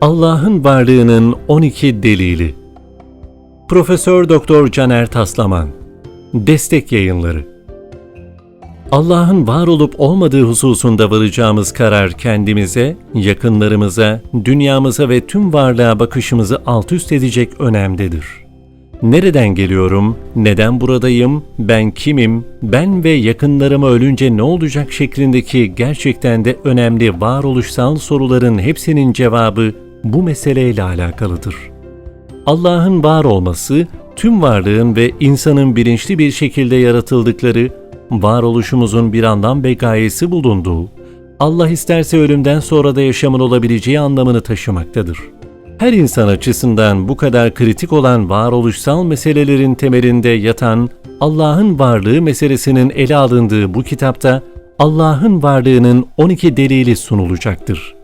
Allah'ın varlığının 12 delili. Profesör Doktor Caner Taslaman. Destek Yayınları. Allah'ın var olup olmadığı hususunda varacağımız karar kendimize, yakınlarımıza, dünyamıza ve tüm varlığa bakışımızı alt üst edecek önemdedir. Nereden geliyorum, neden buradayım, ben kimim, ben ve yakınlarıma ölünce ne olacak şeklindeki gerçekten de önemli varoluşsal soruların hepsinin cevabı bu meseleyle alakalıdır. Allah'ın var olması, tüm varlığın ve insanın bilinçli bir şekilde yaratıldıkları, varoluşumuzun bir anlam ve gayesi bulunduğu, Allah isterse ölümden sonra da yaşamın olabileceği anlamını taşımaktadır. Her insan açısından bu kadar kritik olan varoluşsal meselelerin temelinde yatan Allah'ın varlığı meselesinin ele alındığı bu kitapta Allah'ın varlığının 12 delili sunulacaktır.